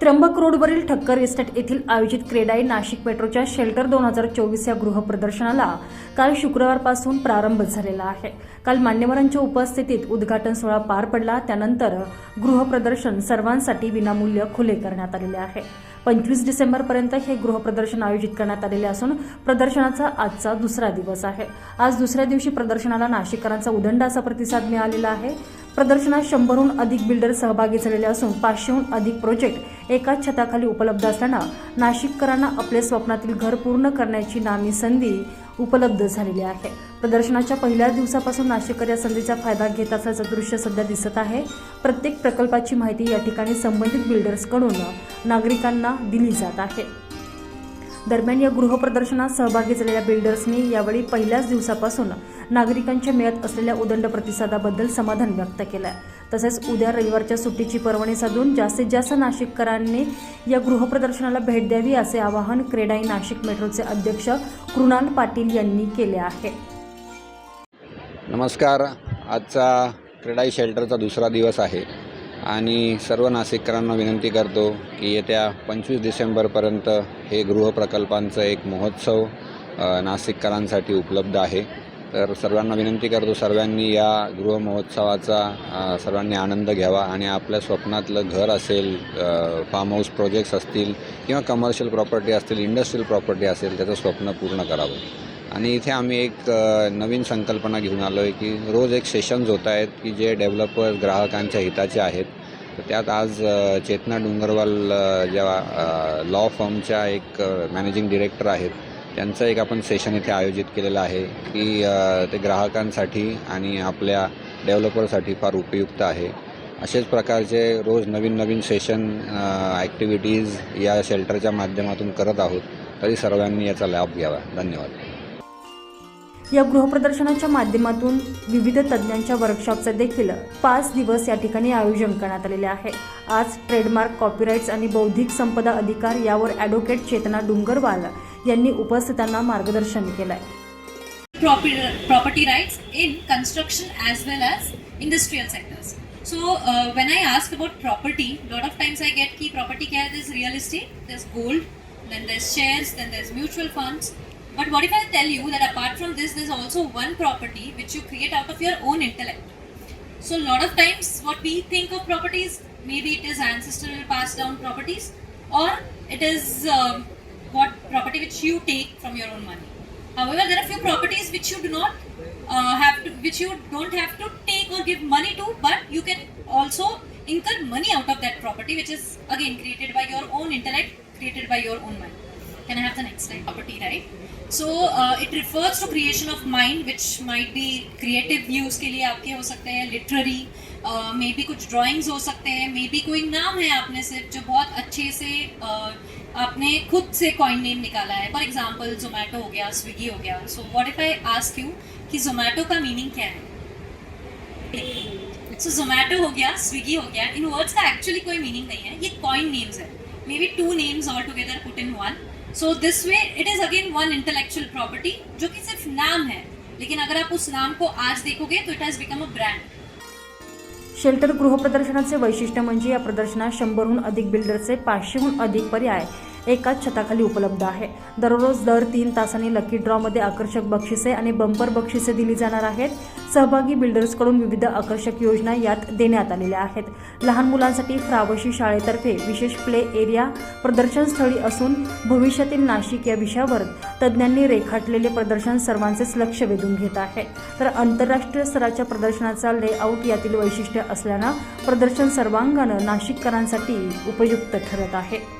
त्र्यंबक रोडवरील ठक्कर इस्टेट येथील आयोजित क्रेडाई नाशिक मेट्रोच्या शेल्टर दोन हजार चोवीस या गृहप्रदर्शनाला काल शुक्रवारपासून प्रारंभ झालेला आहे. काल मान्यवरांच्या उपस्थितीत उद्घाटन सोहळा पार पडला. त्यानंतर गृहप्रदर्शन सर्वांसाठी विनामूल्य खुले करण्यात आलेले आहे. पंचवीस डिसेंबरपर्यंत हे गृहप्रदर्शन आयोजित करण्यात आलेले असून प्रदर्शनाचा आजचा दुसरा दिवस आहे. आज दुसऱ्या दिवशी प्रदर्शनाला नाशिककरांचा उदंड असा प्रतिसाद मिळालेला आहे. प्रदर्शनात शंभरहून अधिक बिल्डर सहभागी झालेले असून पाचशेहून अधिक प्रोजेक्ट एकाच छताखाली उपलब्ध असताना नाशिककरांना आपले स्वप्नातील घर पूर्ण करण्याची नामी संधी उपलब्ध झालेली आहे. प्रदर्शनाच्या पहिल्या दिवसापासून नाशिककर या संधीचा फायदा घेत असल्याचं दृश्य सध्या दिसत आहे. प्रत्येक प्रकल्पाची माहिती या ठिकाणी संबंधित बिल्डर्सकडून नागरिकांना दिली जात आहे. दरम्यान या गृहप्रदर्शनात सहभागी झालेल्या बिल्डर्सनी यावेळी पहिल्याच दिवसापासून नागरिकांच्या मिळत असलेल्या उदंड प्रतिसादाबद्दल समाधान व्यक्त केलं आहे तसेच उद्या रविवारच्या सुट्टीची पर्वणी साधून जास्तीत जास्त नाशिककरांनी या गृहप्रदर्शनाला भेट द्यावी असे आवाहन क्रेडाई नाशिक मेट्रोचे अध्यक्ष कृणाल पाटील यांनी केले आहे. नमस्कार. आजचा क्रेडाई शेल्टरचा दुसरा दिवस आहे. आणि सर्व नाशिककरांना विनंती करतो की येत्या पंचवीस डिसेंबरपर्यंत हे गृहप्रकल्पांचं एक महोत्सव नाशिककरांसाठी उपलब्ध आहे. तर सर्वांना विनंती करतो सर्वांनी या गृहमहोत्सवाचा सर्वांनी आनंद घ्यावा आणि आपल्या स्वप्नातलं घर असेल फार्म हाऊस प्रोजेक्ट्स असतील किंवा कमर्शियल प्रॉपर्टी असतील इंडस्ट्रियल प्रॉपर्टी असेल त्याचं स्वप्न पूर्ण करावं. आणि इथे आम्ही एक नवीन संकल्पना घेऊन आलो आहे की रोज एक सेशन्स होत आहेत की जे डेव्हलपर ग्राहकांच्या हिताचे आहेत. तर त्यात आज चेतना डोंगरवाल ज्या लॉ फर्मच्या एक मॅनेजिंग डिरेक्टर आहेत त्यांचं एक आपण सेशन इथे आयोजित केलेलं आहे की ते ग्राहकांसाठी आणि आपल्या डेव्हलपरसाठी फार उपयुक्त आहे. असेच प्रकारचे रोज नवीन नवीन सेशन ॲक्टिव्हिटीज या शेल्टरच्या माध्यमातून करत आहोत. तरी सर्वांनी याचा लाभ घ्यावा. धन्यवाद. या गृहप्रदर्शनाच्या माध्यमातून विविध तज्ज्ञांच्या वर्कशॉपचे देखील पाच दिवस या ठिकाणी आयोजन करण्यात आलेले आहे. आज ट्रेडमार्क कॉपीराईट्स आणि बौद्धिक संपदा अधिकार यावर ॲडव्होकेट चेतना डुंगरवाल यांनी उपस्थितांना मार्गदर्शन केलं आहे property rights in construction as well as industrial sectors so when I ask about property lot of times I get key property care is real estate this gold then that's shares then that's mutual funds But what if I tell you that apart from this, there's also one property which you create out of your own intellect. So a lot of times what we think of properties, maybe it is ancestral passed down properties, or it is um, what property which you take from your own money. However, there are few properties which you do not uh, have to, which you don't have to take or give money to, but you can also incur money out of that property, which is again created by your own intellect, created by your own money. Can I have the next slide? Property, right? So uh, it refers to creation of mind, which might be creative views के लिए आपके हो सकते हैं literary, uh, maybe कुछ drawings हो सकते हैं, maybe कोई नाम है आपने सिर्फ़ जो बहुत अच्छे से uh, आपने खुद से कॉइन नेम निकाला है। फॉर एग्ज़ाम्पल जोमेटो हो गया स्विगी हो गया। So what if I ask you कि जोमेटो का मीनिंग क्या है? सो जोमेटो हो गया स्विगी हो गया। इन वर्ड्स का एक्चुअली कोई मीनिंग नहीं है ये कॉइन नेम्स है। Maybe two names all together put in one so this way it is again one intellectual property जो कि सिर्फ नाम है। लेकिन अगर आप उस नाम को आज देखोगे तो it has become a brand shelter गृह प्रदर्शनाचे वैशिष्ट्य म्हणजे या प्रदर्शनात शंभरहून अधिक बिल्डरचे पाचशेहून अधिक पर्याय. एकाच छताखाली उपलब्ध आहे. दररोज दर तीन तासांनी लकी ड्रॉमध्ये आकर्षक बक्षिसे आणि बंपर बक्षिसे दिली जाणार आहेत. सहभागी बिल्डर्सकडून विविध आकर्षक योजना यात देण्यात आलेल्या आहेत. लहान मुलांसाठी फ्रावशी शाळेतर्फे विशेष प्ले एरिया प्रदर्शनस्थळी असून भविष्यातील नाशिक या विषयावर तज्ज्ञांनी रेखाटलेले प्रदर्शन सर्वांचेच लक्ष वेधून घेत आहे. तर आंतरराष्ट्रीय स्तराच्या प्रदर्शनाचा लेआउट यातील वैशिष्ट्य असल्यानं प्रदर्शन सर्वांगानं नाशिककरांसाठी उपयुक्त ठरत आहे.